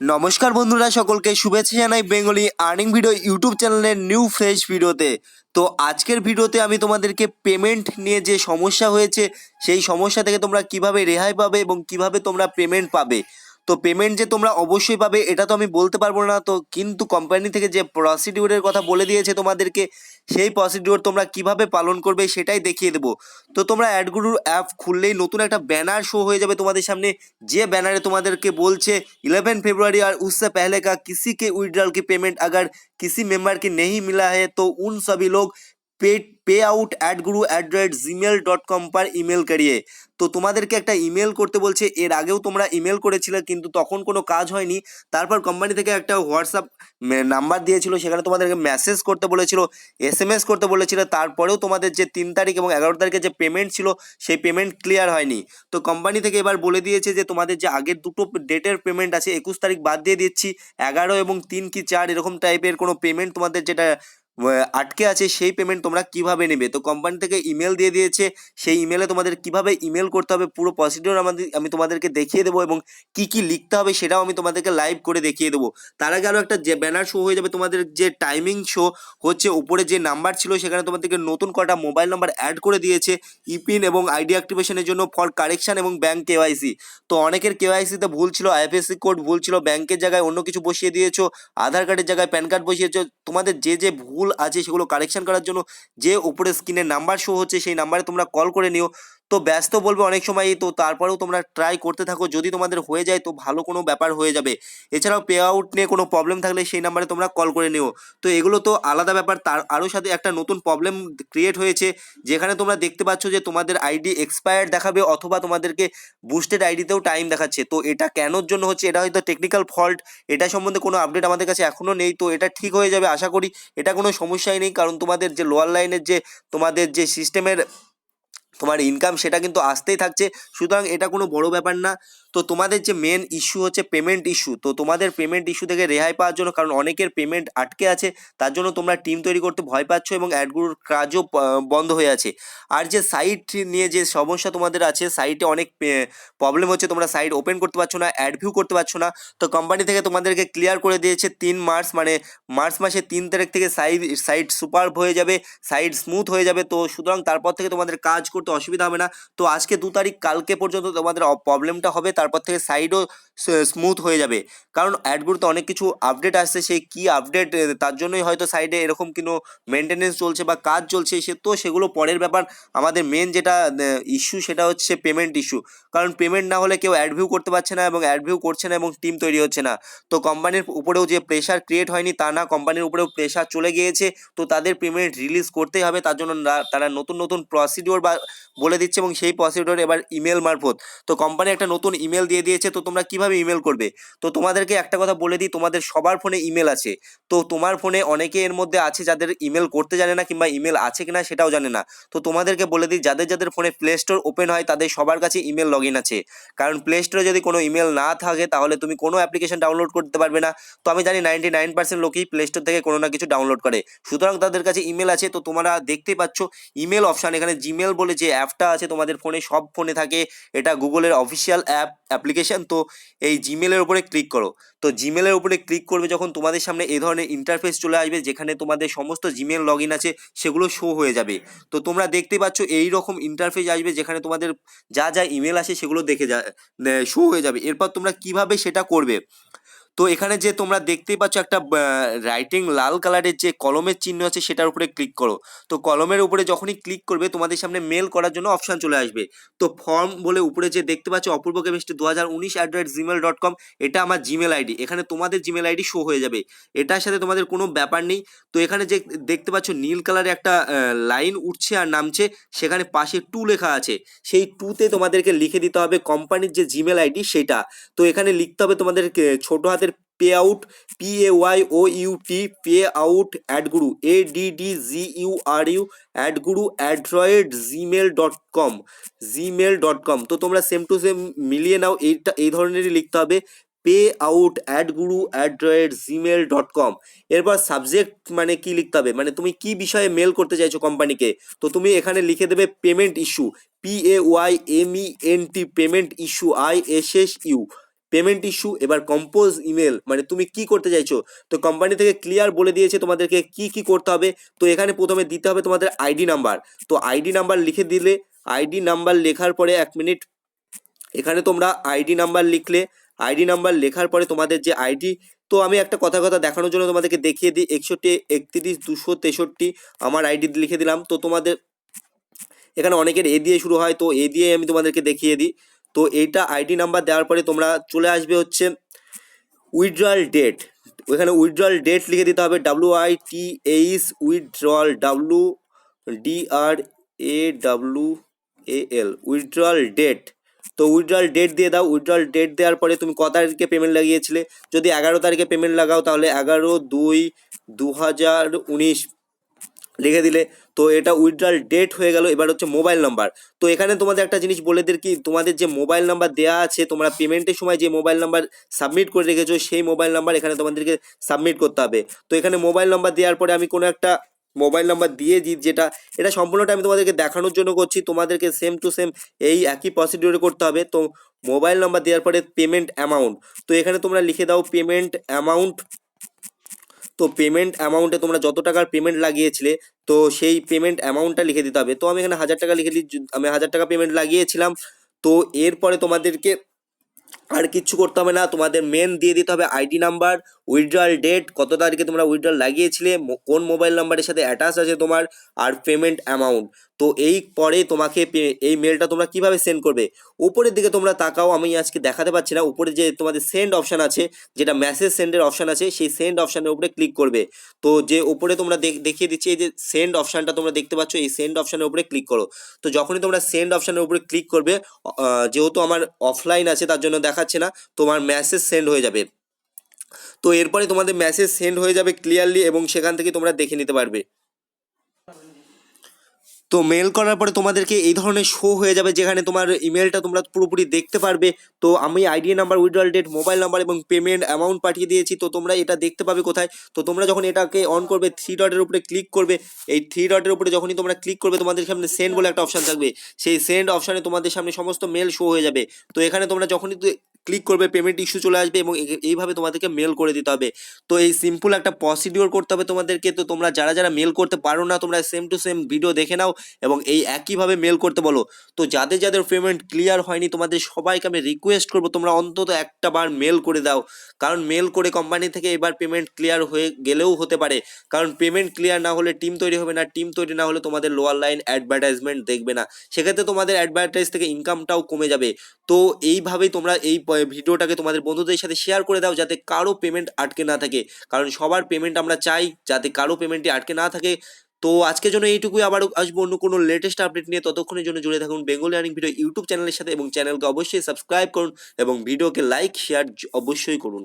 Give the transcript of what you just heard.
নমস্কার বন্ধুরা, সকলকে শুভেচ্ছা জানাই বেঙ্গলি আর্নিং ভিডিও ইউটিউব চ্যানেলের নিউ ফ্রেশ ভিডিওতে। তো আজকের ভিডিওতে আমি তোমাদেরকে পেমেন্ট নিয়ে যে সমস্যা হয়েছে, সেই সমস্যা থেকে তোমরা কীভাবে রেহাই পাবে এবং কীভাবে তোমরা পেমেন্ট পাবে? তো পেমেন্ট যে তোমরা অবশ্যই পাবে, এটা তো আমি বলতে পারব না। তো কিন্তু কোম্পানি থেকে যে প্রসিডিউরের কথা বলে দিয়েছে তোমাদেরকে, সেই প্রসিডিউর তোমরা কীভাবে পালন করবে সেটাই দেখিয়ে দেবো। তো তোমরা অ্যাডগুরুর অ্যাপ খুললেই নতুন একটা ব্যানার শো হয়ে যাবে তোমাদের সামনে। যে ব্যানারে তোমাদেরকে বলছে ইলেভেন ফেব্রুয়ারি আর उससे পেহলে কা কিসিকে के কি পেমেন্ট আগার কিসি মেম্বারকে নেই মিলা नहीं তো উন সবই লোক pay pay out at guru at rate Gmail dot com per email কারিয়ে তো তোমাদেরকে একটা ইমেল করতে বলছে, এর আগেও তোমরা ইমেল করেছিলে, কিন্তু তখন কোনো কাজ হয়নি। তারপর কোম্পানি থেকে একটা হোয়াটসঅ্যাপ নাম্বার দিয়েছিল, সেখানে তোমাদেরকে মেসেজ করতে বলেছিল এস এম এস করতে বলেছিল, তারপরেও তোমাদের যে তিন তারিখ এবং এগারো তারিখে যে পেমেন্ট ছিল, সেই পেমেন্ট ক্লিয়ার হয়নি। তো কোম্পানি থেকে এবার বলে দিয়েছে যে, তোমাদের যে আগের দুটো ডেটের পেমেন্ট আছে, একুশ তারিখ বাদ দিয়ে দিচ্ছি, এগারো এবং তিন কি চার, এরকম টাইপের কোনো পেমেন্ট তোমাদের যেটা আটকে আছে সেই পেমেন্ট তোমরা কীভাবে নেবে? তো কোম্পানি থেকে ইমেল দিয়ে দিয়েছে, সেই ইমেলে তোমাদের কীভাবে ইমেল করতে হবে, পুরো প্রসিডিওর আমাদের, আমি তোমাদেরকে দেখিয়ে দেবো এবং কি কি লিখতে হবে সেটাও আমি তোমাদেরকে লাইভ করে দেখিয়ে দেবো। তার আগে আরও একটা যে ব্যানার শো হয়ে যাবে, তোমাদের যে টাইমিং শো হচ্ছে উপরে যে নাম্বার ছিল সেখানে তোমাদেরকে নতুন কটা মোবাইল নাম্বার অ্যাড করে দিয়েছে ইপিন এবং আইডি অ্যাক্টিভেশনের জন্য ফর কারেকশান এবং ব্যাংক কেওয়াইসি তো অনেকের কেওয়াইসিতে ভুল ছিল আইএফএসসি কোড ভুল ছিল ব্যাংকের জায়গায় অন্য কিছু বসিয়ে দিয়েছ, আধার কার্ডের জায়গায় প্যান কার্ড বসিয়েছো, তোমাদের যে যে ভুল আছে সেগুলো কারেকশন করার জন্য, যে উপরে স্ক্রিনে নাম্বার শো হচ্ছে, সেই নাম্বারে তোমরা কল করে নিও। তো ব্যস্ত বলবে অনেক সময়, তো তারপরেও তোমরা ট্রাই করতে থাকো। যদি তোমাদের হয়ে যায়, তো ভালো কোনো ব্যাপার হয়ে যাবে। এছাড়াও পে আউট নিয়ে কোনো প্রবলেম থাকলে সেই নাম্বারে তোমরা কল করে নিও। তো এগুলো তো আলাদা ব্যাপার। তার আরও সাথে একটা নতুন প্রবলেম ক্রিয়েট হয়েছে, যেখানে তোমরা দেখতে পাচ্ছ যে তোমাদের আইডি এক্সপায়ার্ড দেখাবে অথবা তোমাদেরকে বুস্টেড আইডিতেও টাইম দেখাচ্ছে। তো এটা কেনোর জন্য হচ্ছে, এটা হয়তো টেকনিক্যাল ফল্ট এটা সম্বন্ধে কোনো আপডেট আমাদের কাছে এখনও নেই। তো এটা ঠিক হয়ে যাবে, আশা করি। এটা কোনো সমস্যাই নেই, কারণ তোমাদের যে লোয়ার লাইনের যে, তোমাদের যে সিস্টেমের তোমার ইনকাম সেটা কিন্তু আসতেই থাকছে। সুতরাং এটা কোনো বড় ব্যাপার না। তো তোমাদের যে মেন ইস্যু হচ্ছে পেমেন্ট ইস্যু তো তোমাদের পেমেন্ট ইস্যু থেকে রেহাই পাওয়ার জন্য, কারণ অনেকের পেমেন্ট আটকে আছে, তার জন্য তোমরা টিম তৈরি করতে ভয় পাচ্ছ এবং অ্যাডগুলোর কাজও বন্ধ হয়ে আছে। আর যে সাইট নিয়ে যে সমস্যা তোমাদের আছে সাইটে অনেক প্রবলেম হচ্ছে, তোমরা সাইট ওপেন করতে পারছ না অ্যাড ভিউ করতে পারছ না, তো কোম্পানি থেকে তোমাদেরকে ক্লিয়ার করে দিয়েছে তিন মার্চ মানে মার্চ মাসের তিন তারিখ থেকে সাইট সাইট সুপার হয়ে যাবে সাইট স্মুথ হয়ে যাবে, তো সুতরাং তারপর থেকে তোমাদের কাজ করতে অসুবিধা হবে না। তো আজকে দু তারিখ, কালকে পর্যন্ত তোমাদের প্রবলেমটা হবে তারপর থেকে সাইডও স্মুথ হয়ে যাবে। কারণ অ্যাডগুলোতে অনেক কিছু আপডেট আসছে, সেই কী আপডেট তার জন্যই হয়তো সাইডে এরকম কোনো মেনটেনেন্স চলছে বা কাজ চলছে, সে, তো সেগুলো পরের ব্যাপার। আমাদের মেন যেটা ইস্যু সেটা হচ্ছে পেমেন্ট ইস্যু কারণ পেমেন্ট না হলে কেউ অ্যাডভিউ করতে পারছে না এবং অ্যাডভিউ করছে না এবং টিম তৈরি হচ্ছে না। তো কোম্পানির উপরেও যে প্রেশার ক্রিয়েট হয়নি, তা না কোম্পানির উপরেও প্রেশার চলে গিয়েছে। তো তাদের পেমেন্ট রিলিজ করতেই হবে, তার জন্য তারা নতুন নতুন প্রসিডিওর বা বলে দিচ্ছে এবং সেই প্রসিডিওর এবার ইমেল মারফত। তো কোম্পানি একটা নতুন ইমেল দিয়ে দিয়েছে, তো তোমরা কীভাবে ইমেল করবে। তো তোমাদেরকে একটা কথা বলে দিই, তোমাদের সবার ফোনে ইমেল আছে। তো তোমার ফোনে অনেকে এর মধ্যে আছে যাদের ইমেল করতে জানে না কিংবা ইমেল আছে কিনা সেটাও জানে না। তো তোমাদেরকে বলে দিই, যাদের যাদের ফোনে প্লে স্টোর ওপেন হয় তাদের সবার কাছে ইমেল লগ আছে। কারণ প্লে স্টোরে যদি কোনো ইমেল না থাকে তাহলে তুমি কোনো অ্যাপ্লিকেশন ডাউনলোড করতে পারবে না। তো আমি জানি নাইনটি নাইন পার্সেন্ট লোকই প্লে স্টোর থেকে কোনো না কিছু ডাউনলোড করে। সুতরাং তাদের কাছে ইমেল আছে, তো তোমরা দেখতে পাচ্ছ ইমেল অপশান এখানে জিমেল বলে যে অ্যাপটা আছে তোমাদের ফোনে, সব ফোনে থাকে। এটা গুগলের অফিসিয়াল অ্যাপ অ্যাপ্লিকেশন তো এই জিমেলের উপরে ক্লিক করো। তো জিমেলের উপরে ক্লিক করবে যখন তোমাদের সামনে এই ধরনের ইন্টারফেস চলে আসবে, যেখানে তোমাদের সমস্ত জিমেল লগ আছে, সেগুলো শো হয়ে যাবে। তো তোমরা দেখতে পাচ্ছ এই রকম ইন্টারফেস আসবে, যেখানে তোমাদের যা যা ইমেল আছে সেগুলো দেখে যা শো হয়ে যাবে। এরপর তোমরা কীভাবে সেটা করবে? তো এখানে যে তোমরা দেখতেই পাচ্ছ একটা রাইটিং লাল কালারের যে কলমের চিহ্ন আছে সেটার উপরে ক্লিক করো। তো কলমের উপরে যখনই ক্লিক করবে, তোমাদের সামনে মেল করার জন্য অপশান চলে আসবে। তো ফর্ম বলে উপরে যে দেখতে পাচ্ছ, অপূর্ব কেমিস্ট্রি দু হাজার উনিশ at the Gmail dot com এটা আমার জিমেল আইডি এখানে তোমাদের জিমেল আইডি শো হয়ে যাবে। এটার সাথে তোমাদের কোনো ব্যাপার নেই। তো এখানে যে দেখতে পাচ্ছ, নীল কালারে একটা লাইন উঠছে আর নামছে, সেখানে পাশে টু লেখা আছে। সেই টুতে তোমাদেরকে লিখে দিতে হবে কোম্পানির যে জিমেল আইডি সেটা। তো এখানে লিখতে হবে তোমাদের ছোট হাতের pay out, P A Y O U T pay out at guru A D D G U R U at guru android Gmail dot com Gmail dot com তো তোমরা সেম টু সেম মিলিয়ে নাও, এইটা, এই ধরনেরই লিখতে হবে, pay out at guru android Gmail dot com এরপর subject মানে কি লিখতে হবে? মানে তুমি কি বিষয়ে মেল করতে চাইছো কোম্পানিকে তো তুমি এখানে লিখে দেবে payment issue P A Y M E N T payment issue I S S U payment issue এবার কম্পোজ ইমেল মানে তুমি কি করতে চাইছো? তো কোম্পানি থেকে ক্লিয়ার বলে দিয়েছে তোমাদেরকে কি কি করতে হবে। তো এখানে প্রথমে দিতে হবে তোমাদের আইডি নাম্বার তো আইডি নাম্বার লিখে দিলে আইডি নাম্বার লেখার পরে এক মিনিট এখানে তোমরা আইডি নাম্বার লিখলে আইডি নাম্বার লেখার পরে তোমাদের যে আইডি তো আমি একটা কথা কথা দেখানোর জন্য তোমাদেরকে দেখিয়ে দিই, একষট্টি, একত্রিশ, দুশো তেষট্টি, আমার আইডি লিখে দিলাম। তো তোমাদের, এখানে অনেকের এ দিয়ে শুরু হয়, তো এ দিয়ে আমি তোমাদেরকে দেখিয়ে দিই। তো এইটা আইডি নাম্বার দেওয়ার পরে তোমরা চলে আসবে হচ্ছে উইথড্রয়াল ডেট ওখানে উইথড্রয়াল ডেট লিখে দিতে হবে W I T H withdrawal W D R A W A L withdrawal date তো উইথড্রয়াল ডেট দিয়ে দাও উইথড্রয়াল ডেট দেওয়ার পরে তুমি ক তারিখে পেমেন্ট লাগিয়েছিলে? যদি এগারো তারিখে পেমেন্ট লাগাও তাহলে এগারো দুই দু হাজার উনিশ লিখে দিলে। তো এটা উইথড্রয়াল ডেট হয়ে গেল, এবার হচ্ছে মোবাইল নাম্বার তো এখানে তোমাদের একটা জিনিস বলে দিই কি, তোমাদের যে মোবাইল নাম্বার দেওয়া আছে, তোমরা পেমেন্টের সময় যে মোবাইল নাম্বার সাবমিট করে রেখেছো, সেই মোবাইল নাম্বার এখানে তোমাদেরকে সাবমিট করতে হবে। তো এখানে মোবাইল নাম্বার দেওয়ার পরে আমি কোনো একটা মোবাইল নাম্বার দিয়ে দিই, যেটা, এটা সম্পূর্ণটা আমি তোমাদেরকে দেখানোর জন্য করছি, তোমাদেরকে সেম টু সেম এই একই প্রসিডিওরে করতে হবে। তো মোবাইল নাম্বার দেওয়ার পরে পেমেন্ট অ্যামাউন্ট তো এখানে তোমরা লিখে দাও পেমেন্ট অ্যামাউন্ট তো পেমেন্ট অ্যামাউন্টে তোমরা যত টাকার পেমেন্ট লাগিয়েছিলে, তো সেই পেমেন্ট অ্যামাউন্টটা লিখে দিতে হবে। তো আমি এখানে হাজার টাকা লিখে দিই আমি হাজার টাকা পেমেন্ট লাগিয়েছিলাম। তো এরপরে তোমাদেরকে আর কিচ্ছু করতে হবে না, তোমাদের মেন দিয়ে দিতে হবে আইডি নাম্বার উইথড্রয়াল ডেট কত তারিখে তোমরা উইথড্রয়াল লাগিয়েছিলে কোন মোবাইল নাম্বারের সাথে অ্যাটাচ আছে তোমার, আর পেমেন্ট অ্যামাউন্ট তো এই পরে তোমাকে এই মেলটা তোমরা কীভাবে সেন্ড করবে? উপরের দিকে তোমরা তাকাও, আমি আজকে দেখাতে পাচ্ছি না, উপরে যে তোমাদের সেন্ড অপশান আছে, যেটা মেসেজ সেন্ডের অপশান আছে, সেই সেন্ড অপশানের উপরে ক্লিক করবে। তো যে উপরে তোমরা দেখ- দেখিয়ে দিচ্ছি, এই যে সেন্ড অপশানটা তোমরা দেখতে পাচ্ছ, এই সেন্ড অপশানের উপরে ক্লিক করো। তো যখনই তোমরা সেন্ড অপশানের উপরে ক্লিক করবে যেহেতু আমার অফলাইন আছে, তার জন্য দেখাচ্ছে না, তোমার মেসেজ সেন্ড হয়ে যাবে। তো এরপরে তোমাদের মেসেজ সেন্ড হয়ে যাবে ক্লিয়ারলি এবং সেখান থেকে তোমরা দেখে নিতে পারবে। তো মেল করার পরে তোমাদেরকে এই ধরনের শো হয়ে যাবে যেখানে তোমার ইমেলটা তোমরা পুরোপুরি দেখতে পারবে। তো আমি ID number withdrawal date mobile number এবং পেমেন্ট অ্যামাউন্ট পাঠিয়ে দিয়েছি। তো তোমরা এটা দেখতে পাবে কোথায়? তো তোমরা যখন এটাকে অন করবে থ্রি ডটের উপরে ক্লিক করবে, এই থ্রি ডটের উপরে যখনই তোমরা ক্লিক করবে, তোমাদের সামনে সেন্ড বলে একটা অপশান থাকবে। সেই সেন্ড অপশানে তোমাদের সামনে সমস্ত মেল শো হয়ে যাবে। তো এখানে তোমরা যখনই ক্লিক করবে পেমেন্ট ইস্যু চলে আসবে এবং এইভাবে তোমাদেরকে মেল করে দিতে হবে। তো এই সিম্পল একটা প্রসিডিওর করতে হবে তোমাদেরকে। তো তোমরা যারা যারা মেল করতে পারো না, তোমরা সেম টু সেম ভিডিও দেখে নাও এবং এই একইভাবে মেল করতে বলো। তো যাদের যাদের পেমেন্ট ক্লিয়ার হয়নি, তোমাদের সবাইকে আমি রিকোয়েস্ট করব, তোমরা অন্তত একটা বার মেল করে দাও। কারণ মেল করে কোম্পানি থেকে এবার পেমেন্ট ক্লিয়ার হয়ে গেলেও হতে পারে। কারণ পেমেন্ট ক্লিয়ার না হলে টিম তৈরি হবে না। টিম তৈরি না হলে তোমাদের লোয়ার লাইন অ্যাডভার্টাইজমেন্ট দেখবে না। সেক্ষেত্রে তোমাদের অ্যাডভার্টাইজ থেকে ইনকামটাও কমে যাবে। তো এইভাবেই তোমরা এই ভিডিওটাকে তোমাদের বন্ধুদের সাথে শেয়ার করে দাও যাতে কারও পেমেন্ট আটকে না থাকে। কারণ সবার পেমেন্ট আমরা চাই যাতে কারও পেমেন্টটি আটকে না থাকে। তো আজকের জন্য এইটুকুই। আবার আসব অন্য কোনো লেটেস্ট আপডেট নিয়ে। ততক্ষণের জন্য জুড়ে থাকুন বেঙ্গলি আর্নিং ভিডিও ইউটিউব চ্যানেলের সাথে এবং চ্যানেলকে অবশ্যই সাবস্ক্রাইব করুন এবং ভিডিওকে লাইক শেয়ার অবশ্যই করুন।